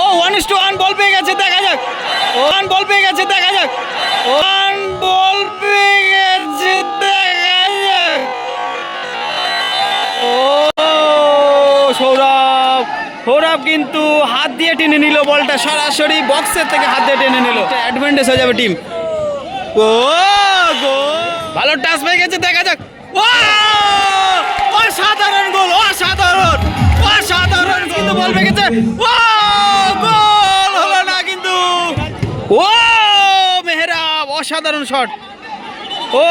O one is two one ball পেয়ে গেছে, দেখা যাক। ওয়ান বল পেয়ে গেছে, দেখা যাক। ওয়ান বল পেয়ে গেছে, দেখা ও, সৌরভ। সৌরভ কিন্তু হাত দিয়ে টেনে নিল বলটা, সরাসরি বক্সের থেকে হাত দিয়ে টেনে নিল। অ্যাডভান্টেজ হয়ে যাবে টিম ও গো ভালো টাচ পেয়ে গেছে, দেখা যাক। ও, অসাধারণ গোল অসাধারণ। অসাধারণ কিন্তু বল গেছে ও গোল হলো না কিন্তু। ও মেহরাব, অসাধারণ শট। ও,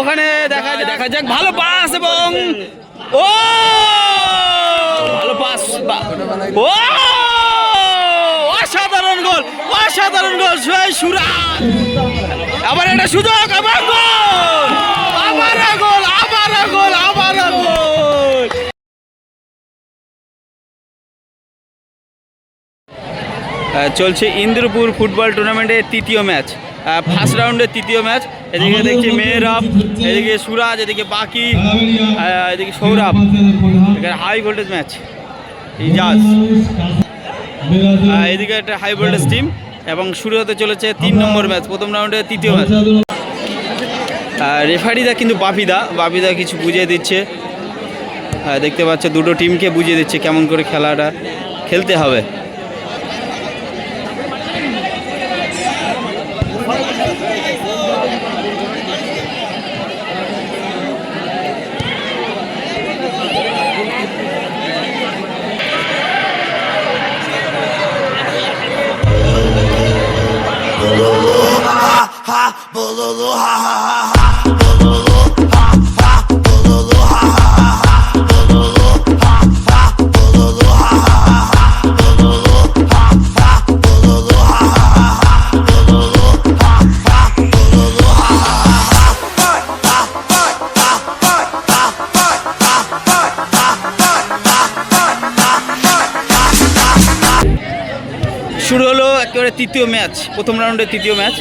ওখানে দেখা দেখা যাক, ভালো পাস এবং ও! ভালো পাস ও! অসাধারণ গোল অসাধারণ গোল সুরাজ আবার একটা সুযোগ, আবার গোল! চলছে ইন্দ্রপুর ফুটবল টুর্নামেন্টের তৃতীয় ম্যাচ। ফার্স্ট রাউন্ডের তৃতীয় ম্যাচ। এদিকে দেখছি মেহরাব, এদিকে সুরাজ, এদিকে বাকি এদিকে সৌরভ। এখানে হাই ভোল্টেজ ম্যাচ ইজাজ এদিকে একটা হাই ভোল্টেজ টিম এবং শুরু হতে চলেছে তিন নম্বর ম্যাচ প্রথম রাউন্ডের তৃতীয় ম্যাচ রেফারিদা কিন্তু বাপিদা বাপিদা কিছু বুঝিয়ে দিচ্ছে। দেখতে পাচ্ছ দুটো টিমকে বুঝিয়ে দিচ্ছে কেমন করে খেলাটা খেলতে হবে। শুরু হলো একেবারে তৃতীয় ম্যাচ প্রথম রাউন্ডের তৃতীয় ম্যাচ।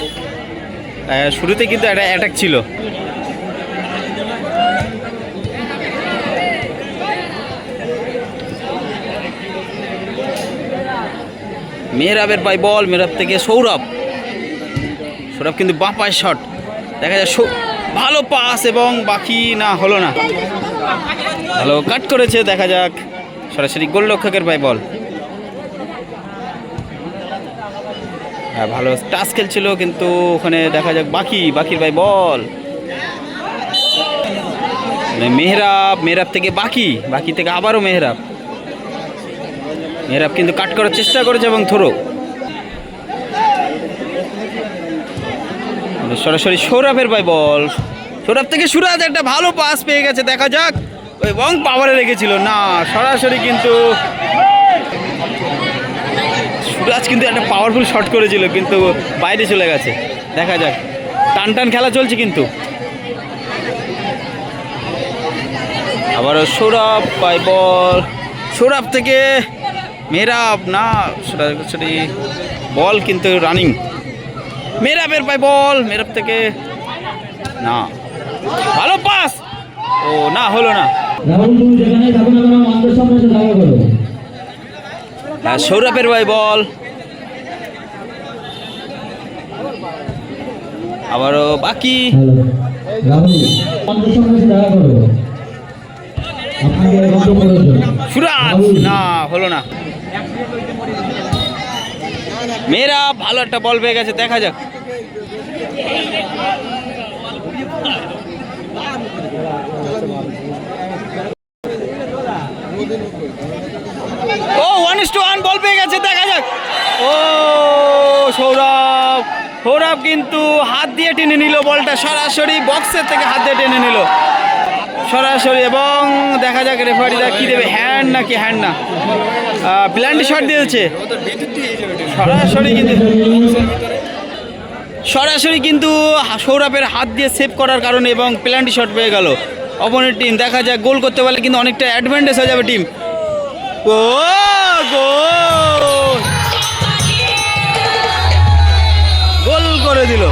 শুরুতে কিন্তু একটা অ্যাটাক ছিল। মেহরাবের পাই বল, মেহরাব থেকে সৌরভ। সৌরভ কিন্তু বাঁ পায়ের শট দেখা যায় ভালো পাস এবং বাকি না, হলো না। ভালো কাট করেছে, দেখা যাক সরাসরি গোলরক্ষকের পাই বল। হ্যাঁ ভালো টাচ খেলছিল, কিন্তু ওখানে দেখা যাক বাকি, বাকির ভাই বল। মানে মেহরাব মেহরাব থেকে বাকি বাকি থেকে আবারও মেহরাব। মেহরাব কিন্তু কাট করার চেষ্টা করেছে এবং থ্রো। মানে সরাসরি সৌরভের ভাই বল। সৌরভ থেকে সুরাজ একটা ভালো পাস পেয়ে গেছে, দেখা যাক। এবং পাওয়ারে রেখেছিল। না, সরাসরি কিন্তু সুরাজ কিন্তু একটা পাওয়ারফুল শট করেছিল, কিন্তু বাইরে চলে গেছে। দেখা যাক। টান টান খেলা চলছে কিন্তু। আবারও সৌরভ পাই বল সৌরভ থেকে মেহরাব, না সরাসরি বল কিন্তু রানিং মেহরাবের পাই বল মেহরাব থেকে, না। ভালো পাস ও, না, হলো না রাহুল তুমি যেখানে থাকো না কেন মঞ্চের সামনে এসে দেখা করো হ্যাঁ, সৌরভের ভাই বল। আবারও বাকি। সুরাজ! না, হলো না। মেয়েরা ভালো একটা বল পেয়ে গেছে, দেখা যাক ও one is two one ball পেয়ে গেছে দেখা যাক ও সৌরভ সৌরভ কিন্তু হাত দিয়ে টেনে নিল বলটা, সরাসরি বক্সের থেকে হাত দিয়ে টেনে নিল। সরাসরি এবং দেখা যাক রেফারিরা কি দেবে হ্যান্ড না কি হ্যান্ড না প্ল্যান্টি শট দিয়েছে। সরাসরি কিন্তু সরাসরি কিন্তু সৌরভের হাত দিয়ে সেভ করার কারণে এবং প্ল্যান্টি শট পেয়ে গেল। অপোনেন্ট টিম দেখা যাক গোল করতে পারলে কিন্তু অনেকটা অ্যাডভান্টেজ হয়ে যাবে টিম ও গোল করে দিল।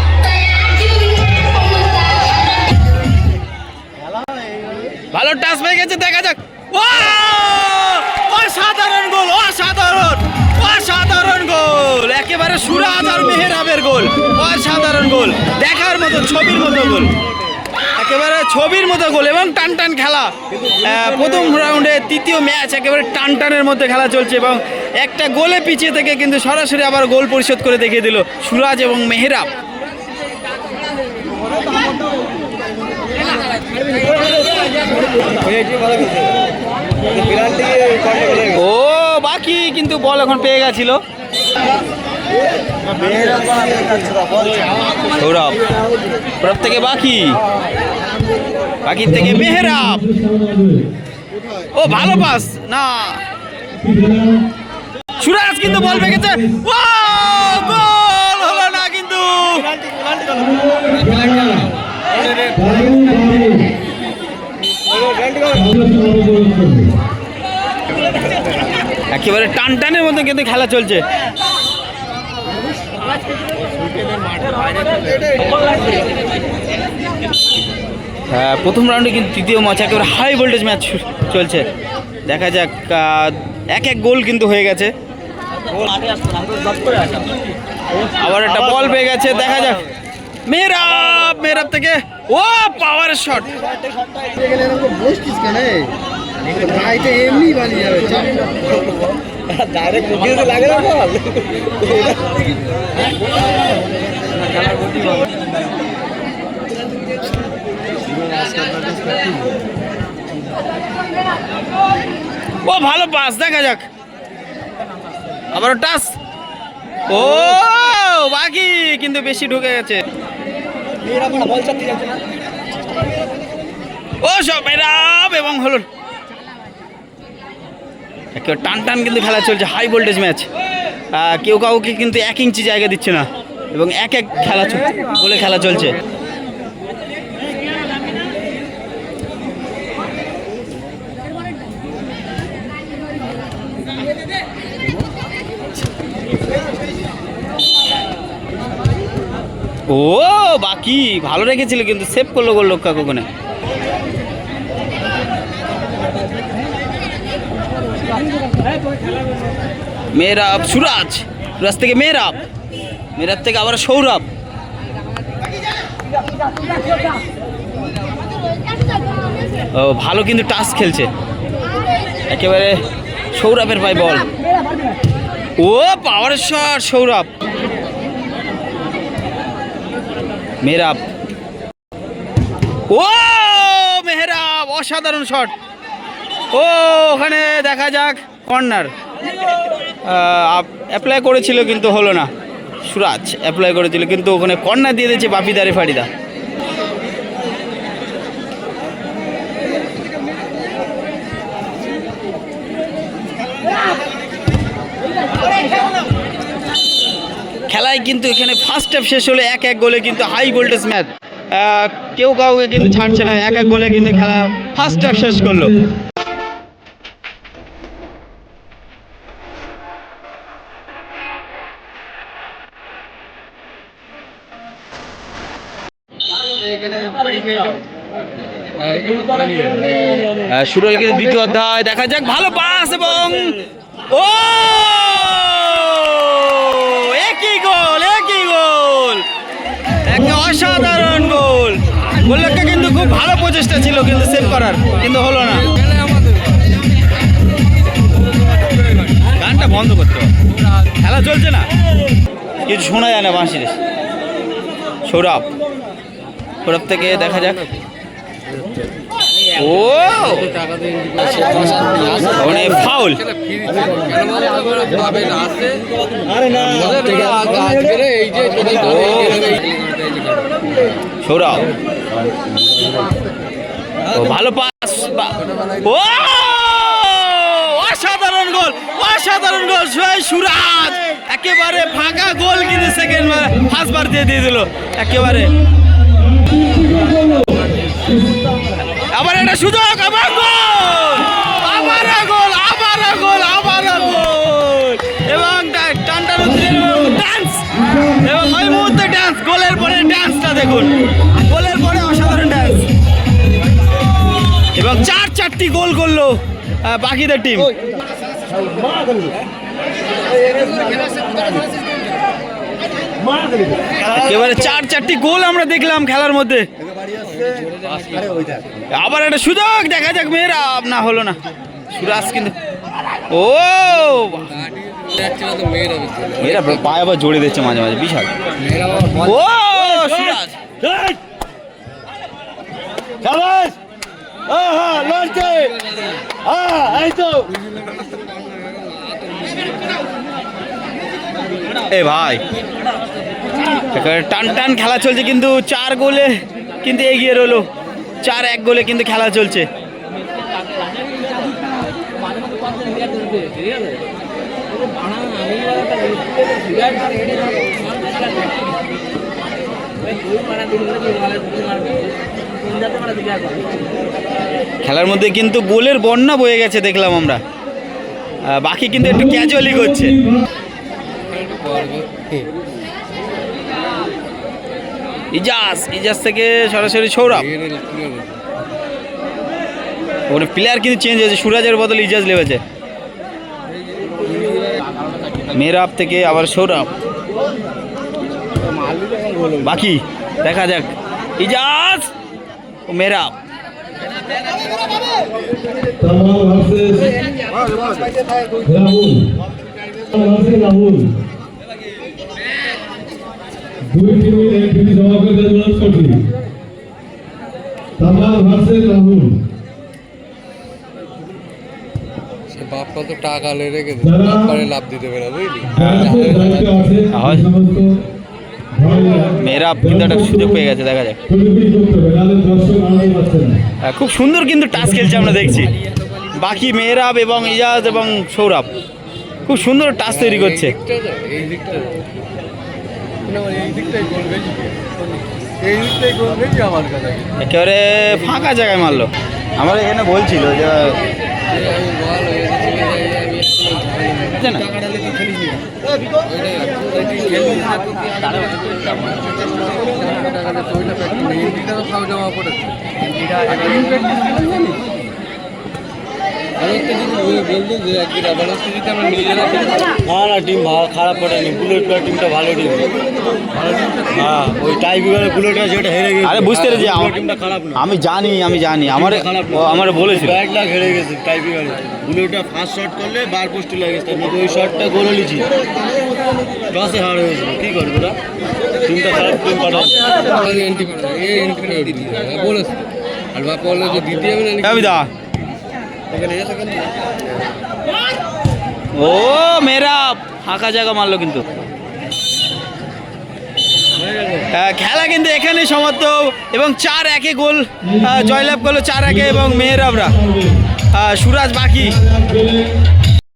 ভালো টাচ পেয়ে গেছে, দেখা যাক। ও অসাধারণ গোল, অসাধারণ অসাধারণ গোল। একেবারে সুরাজ আর মেহেরাবের গোল, অসাধারণ গোল। দেখার মতো, ছবির মতো গোল। একেবারে ছবির মতো গোল এবং টান টান খেলা প্রথম রাউন্ডে তৃতীয় ম্যাচ একেবারে টান টানের মধ্যে খেলা চলছে এবং একটা গোলে পিছিয়ে থেকে কিন্তু সরাসরি আবার গোল পরিশোধ করে দেখিয়ে দিল সুরাজ এবং মেহেরাব। ও, বাকি কিন্তু বল এখন পেয়ে গেছিল। সৌরভ থেকে বাকি। বাকির থেকে মেহরাব। ও, ভালো পাস, না। সুরাজ কিন্তু বল গোল! হলো না কিন্তু। একেবারে টান টানের মধ্যে কিন্তু খেলা চলছে। হ্যাঁ, প্রথম রাউন্ডে কিন্তু তৃতীয় ম্যাচ একেবারে হাই ভোল্টেজ ম্যাচ চলছে। দেখা যাক এক এক গোল কিন্তু হয়ে গেছে। আবার একটা বল পেয়ে গেছে, দেখা যাক। মেহরাব মেহরাব থেকে। ও পাওয়ার শট ও, ভালো পাস দেখা যাক। আবারও টাস ও, বাকি কিন্তু বেশি ঢুকে গেছে। ও, সব মেরাব এবং হলো। একেবারে টান টান কিন্তু খেলা চলছে হাই ভোল্টেজ ম্যাচ কেউ কাউকে কিন্তু এক ইঞ্চি জায়গা দিচ্ছে না। এবং এক এক খেলা বলে খেলা চলছে। ও, বাকি ভালো রেখেছিল কিন্তু সেভ করল গোল রক্ষা কখনো মেয়েরাব সুরাজ সুরাজ থেকে মেয়েরাব মেয়েরাব থেকে আবার সৌরভ। ও, ভালো কিন্তু টাচ খেলছে। একেবারে সৌরভের পাই বল। ও পাওয়ার শট সৌরভ। মেহরাব। ও, মেহরাব, অসাধারণ শট ও, ওখানে দেখা যাক কর্নার অ্যাপ্লাই করেছিল কিন্তু হলো না। সুরাজ অ্যাপ্লাই করেছিল কিন্তু ওখানে কর্নার দিয়ে দিয়েছে বাপিদারে ফারিদা খেলায় কিন্তু এখানে ফার্স্ট হাফ শেষ হলে এক এক গোলে কিন্তু হাই ভোল্টেজ ম্যাচ কেউ কাউকে কিন্তু ছাড়ছে না, এক এক গোলে কিন্তু খেলা ফার্স্ট হাফ শেষ করল। গেছে দ্বিতীয় অধ্যায়, দেখা যাক, ভালো পাস এবং ও একই গোল একই গোল একটা অসাধারণ গোল। গোলটা কিন্তু খুব ভালো প্রচেষ্টা ছিল কিন্তু সেভ করার কিন্তু হলো না। গানটা বন্ধ করতে খেলা চলছে না? কিছু শোনা যায় না বাঁশির সৌরভ। সৌরভ থেকে দেখা যাক। ও! মানে ফাউল সৌরভ। ভালো পাস ও! অসাধারণ গোল অসাধারণ গোল সুরাজ। একেবারে ফাঁকা গোল কিন্তু সেকেন্ড ফার্স্ট বার দিয়ে দিয়ে দিল। একেবারে। আবার একটা সুযোগ, আবার গোল! আবার গোল আবার গোল আবার গোল! এবং টা- টানটান ডান্স এবং ওই মুহূর্তে দেখুন। গোলের পরে অসাধারণ ডান্স এবং চার চারটি গোল করল বাকিদের টিম একেবারে চার চারটি গোল আমরা দেখলাম খেলার মধ্যে। আবার একটা সুযোগ দেখা যাক মেয়েরা না হলো না। সুরাজ কিন্তু ও! মেয়েরা পায়ে আবার জড়ে দিচ্ছে মাঝে মাঝে বিশাল। ও সুরাজ শাবাশ আহা লড়ছে হ্যাঁ এই তো এ ভাই টান টান খেলা চলছে কিন্তু চার গোলে কিন্তু এগিয়ে রইল। চার এক গোলে কিন্তু খেলা চলছে। খেলার মধ্যে কিন্তু গোলের বন্যা বয়ে গেছে দেখলাম আমরা। বাকি কিন্তু একটু ক্যাজুয়ালি করছে। ইজাজ ইজাজ থেকে সরাসরি সৌরভ। ওখানে প্লেয়ার কিন্তু চেঞ্জ হয়েছে, সুরাজের বদলে ইজাজ লেগেছে। মেরাব থেকে আবার সৌরভ। বাকি, দেখা যাক। ইজাজ! দুই এক টিম অনুরোধ করছি তামাল ভার্সেস রাহুল সে বাপ কত টাকা লে রেখেছে যারা- লাভ দিতে পারে বুঝলি হয়। মেরাব কিন্তু একটা সুযোগ পেয়ে গেছে দেখা যাক আহ, খুব সুন্দর কিন্তু টাচ খেলছে আমরা দেখছি বাকি মেহরাব এবং ইজাজ এবং সৌরভ খুব সুন্দর টাচ তৈরি করছে একেবারে ফাঁকা জায়গায় মারলো আমার এখানে বলছিল যে হয়ে না? টাকাটা লেগে খেলিস না। ওইটাই আর, ওই তুই খেলবি না, না না টিম খারাপ পড়েনি। বুলেট টিমটা ভালো টিম হ্যাঁ ওই টাই বিভাগে বুলেট আছে ওটা হেরে গেছে আরে বুঝতে পেরেছি টিমটা খারাপ না। আমি জানি আমি জানি। আমার খারাপ আমার বলেছিল। ব্যাট হেরে গেছে টাই বিভাগে। বুলেটটা ফার্স্ট শট করলে বার পোস্টে তার মধ্যে ওই শটটা গোল লিছি টসে হার হয়েছিল কি করবে ওরা? টিমটা খারাপ টিম এন্ট্রি করে দেয়, এই এন্ট্রি করে। বলেছে। আর বলল যে দিতে হবে না ও মেরা ফাঁকা জায়গা মারলো কিন্তু। আহ, খেলা কিন্তু এখানে সমাপ্ত এবং চার একে গোল জয়লাভ করল চার একে এবং মেহরাবরা সুরাজ বাকি।